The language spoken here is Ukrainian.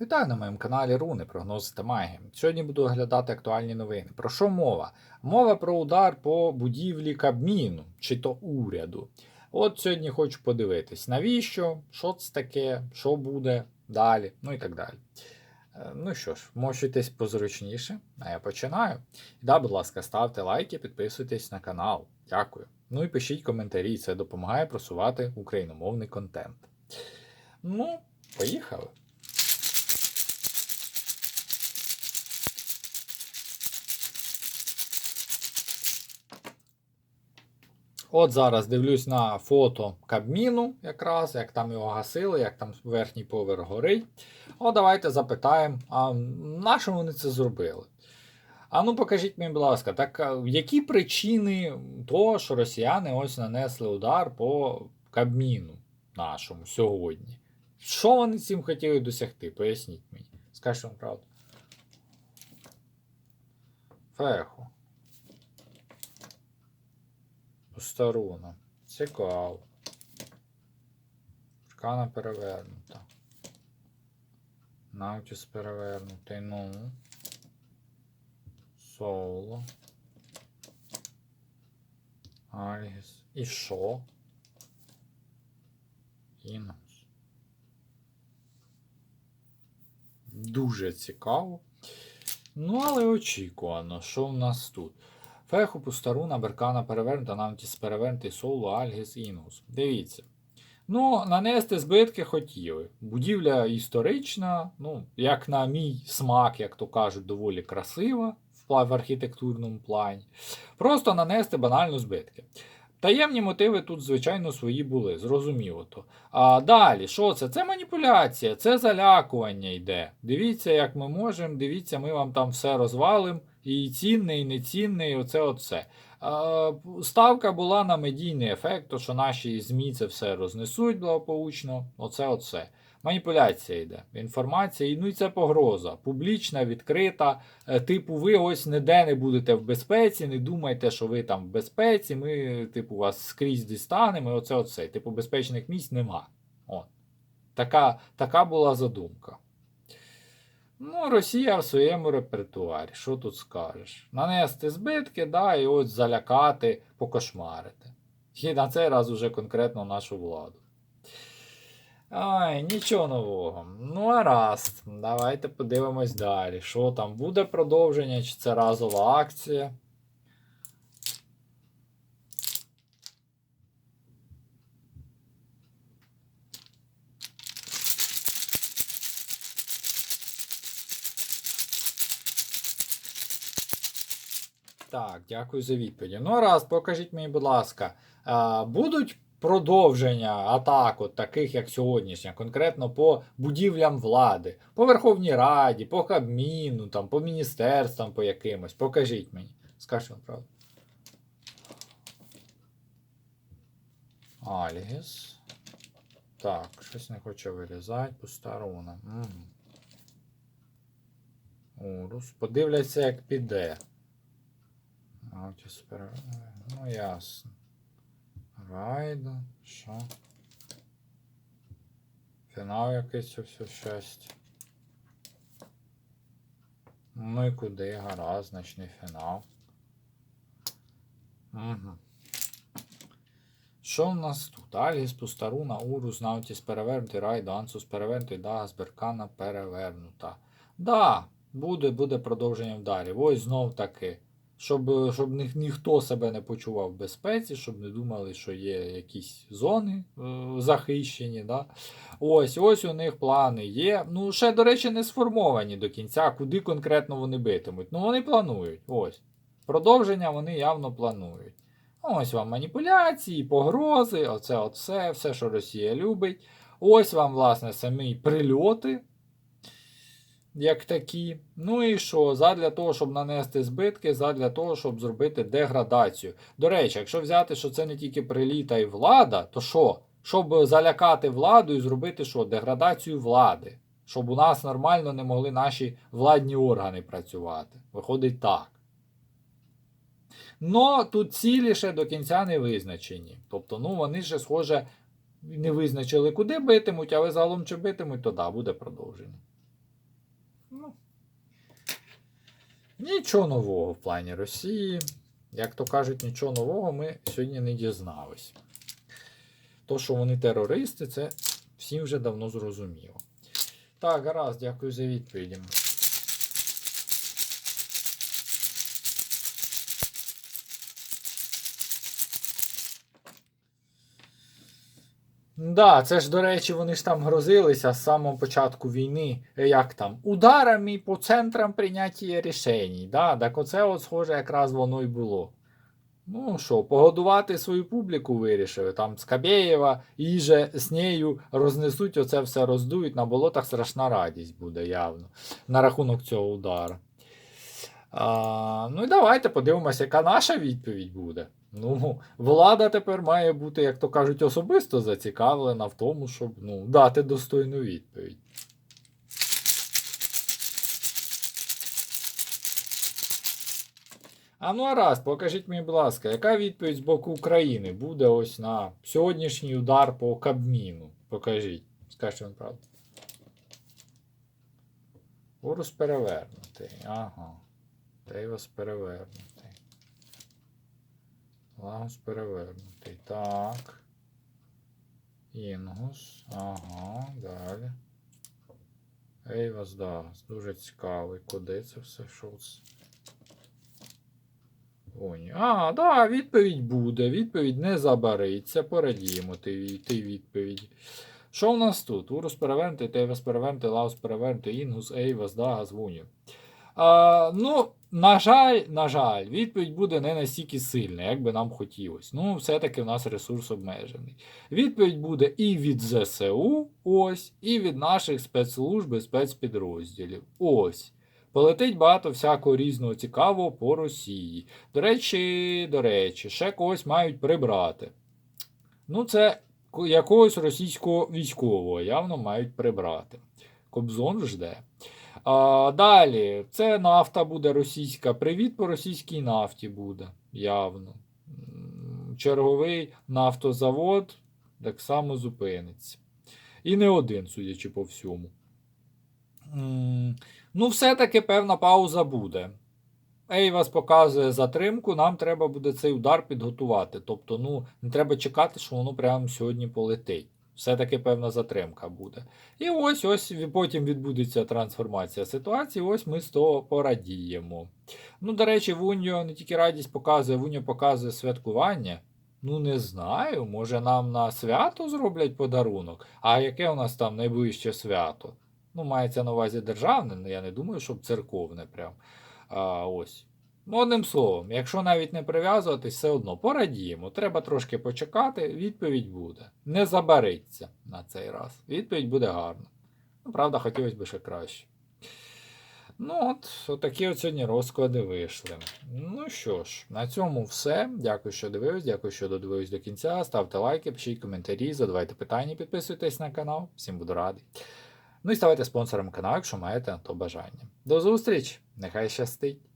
Вітаю на моєму каналі Руни, прогнози та магія. Сьогодні буду оглядати актуальні новини. Про що мова? Мова про удар по будівлі Кабміну чи то уряду. От сьогодні хочу подивитись, навіщо, що це таке, що буде далі, ну і так далі. Е, Ну що ж, мощуйтесь позручніше, а я починаю. Да, будь ласка, ставте лайки, підписуйтесь на канал. Дякую. Ну і пишіть коментарі, це допомагає просувати україномовний контент. Ну, поїхали. От зараз дивлюсь на фото Кабміну, якраз, як там його гасили, як там верхній поверх горить. О, давайте запитаємо, а на що вони це зробили? А ну покажіть мені, будь ласка, так які причини того, що росіяни ось нанесли удар по Кабміну нашому сьогодні? Що вони цим хотіли досягти? Поясніть мені. Скажіть вам правду. Феху. Сторона. Цікаво. Шкана перевернута. Наутіс перевернутий. Ну. Соло. Альгіс. І що? Інус. Дуже цікаво. Ну, але очікувано, що в нас тут? Феху, Пустаруна, Беркана перевернута, Навтіс перевернутий, Соло, Альгіс, Інус. Дивіться. Ну, нанести збитки хотіли. Будівля історична, ну, як на мій смак, як то кажуть, доволі красива в архітектурному плані. Просто нанести банально збитки. Таємні мотиви тут, звичайно, свої були, зрозуміло то. А далі, що це? Це маніпуляція, це залякування йде. Дивіться, як ми можемо, дивіться, ми вам там все розвалимо. І цінне, і нецінне, і оце оце. А, Ставка була на медійний ефект, то що наші ЗМІ це все рознесуть благополучно. Оце оце. Маніпуляція йде. Інформація, ну і це погроза. Публічна, відкрита. Е, Типу, ви ось ніде не будете в безпеці, не думайте, що ви там в безпеці. Ми, типу, вас скрізь дістанемо. Оце оце. Типу, безпечних місць нема. От. Така, така була задумка. Ну, Росія в своєму репертуарі, що тут скажеш? Нанести збитки, да, і ось залякати, покошмарити. І на цей раз уже конкретно нашу владу. Ай, нічого нового. Ну, а раз. Давайте подивимось далі. Що там буде продовження, чи це разова акція? Так, дякую за відповіді. Ну, раз, покажіть мені, будь ласка, будуть продовження атак, от таких як сьогоднішня, конкретно по будівлям влади, по Верховній Раді, по Кабміну, там, по міністерствам, по якимось. Покажіть мені. Скажіть вам правду. Альгіс. Так, щось не хоче вирізати, пустаруна. Угу. Урус. Подивляться, як піде. Аутіс пере... Ну, ясно. Райда, що? Фінал якийсь все щастя. Ну і куди? Гаразд, значний фінал. Угу. Що в нас тут? Альгіс, Пустаруна, Урус, Наутіс перевернутий, Райда, Ансус перевернутий, Дагас, Беркана перевернута. Да, буде, буде продовження вдарів. Ось знов таки. Щоб, щоб ні, ніхто себе не почував в безпеці, щоб не думали, що є якісь зони е, захищені. Да? Ось ось у них плани є. Ну, ще, до речі, не сформовані до кінця, куди конкретно вони битимуть. Ну, вони планують. Ось. Продовження вони явно планують. Ось вам маніпуляції, погрози, оце от все, все, що Росія любить. Ось вам, власне, самі прильоти як такі. Ну і що? Задля того, щоб нанести збитки, задля того, щоб зробити деградацію. До речі, якщо взяти, що це не тільки приліт, а й влада, то що? Щоб залякати владу і зробити що? Деградацію влади. Щоб у нас нормально не могли наші владні органи працювати. Виходить так. Но тут цілі ще до кінця не визначені. Тобто, ну вони ще, схоже, не визначили, куди битимуть, але загалом чи битимуть, то да, буде продовження. Ну, нічого нового в плані Росії. Як то кажуть, нічого нового ми сьогодні не дізнались. То, що вони терористи, це всім вже давно зрозуміло. Так, гаразд, дякую за відповіді. Да, це ж, до речі, вони ж там грозилися з самого початку війни, е, як там, ударами по центрам прийняття рішень. Да, так оце от схоже якраз воно й було. Ну що, погодувати свою публіку вирішили. Там Скабєєва і же з нею рознесуть, оце все роздують, на болотах страшна радість буде явно на рахунок цього удару. А, ну і давайте подивимося, яка наша відповідь буде. Ну, влада тепер має бути, як то кажуть, особисто зацікавлена в тому, щоб ну, дати достойну відповідь. А ну а раз, покажіть мені, будь ласка, яка відповідь з боку України буде ось на сьогоднішній удар по Кабміну? Покажіть. Скажіть вам правду. Урус перевернутий. Ага. Тейвас перевернутий. Лагус перевернутий. Так. Інгус. Ага, далі. Ейвас, да. Дуже цікавий. Куди це все? Що це? А, да, відповідь буде. Відповідь не забариться. Порадіємо ти, ти відповіді. Що в нас тут? Урус перевернутий, Тейвас перевернутий, Лаус перевернутий, Інгус, Ейвас, Дагас, Вунів. А, ну, на жаль, на жаль, відповідь буде не настільки сильна, як би нам хотілося. Ну, все-таки в нас ресурс обмежений. Відповідь буде і від ЗСУ, ось, і від наших спецслужб і спецпідрозділів. Ось. Полетить багато всякого різного цікавого по Росії. До речі, до речі, ще когось мають прибрати. Ну, це якогось російського військового явно мають прибрати. Кобзон жде. А, далі, це нафта буде російська. Привіт по російській нафті буде, явно. Черговий нафтозавод так само зупиниться. І не один, судячи по всьому. Ну, все-таки певна пауза буде. Ейвас показує затримку, нам треба буде цей удар підготувати. Тобто, ну, не треба чекати, що воно прямо сьогодні полетить. Все-таки певна затримка буде. І ось ось потім відбудеться трансформація ситуації. Ось ми з того порадіємо. Ну, до речі, Вуньо не тільки радість показує, Вуньо показує святкування. Ну, не знаю, може нам на свято зроблять подарунок. А яке у нас там найближче свято? Ну, мається на увазі державне, ну, я не думаю, щоб церковне прям. А, ось. Ну, одним словом, якщо навіть не прив'язуватись, все одно порадіємо. Треба трошки почекати, відповідь буде. Не забариться на цей раз. Відповідь буде гарна. Ну, правда, хотілося б ще краще. Ну, от, отакі от сьогодні розклади вийшли. Ну що ж, на цьому все. Дякую, що дивились, дякую, що додивились до кінця. Ставте лайки, пишіть коментарі, задавайте питання, підписуйтесь на канал. Всім буду радий. Ну і ставайте спонсором каналу, якщо маєте на то бажання. До зустрічі! Нехай щастить!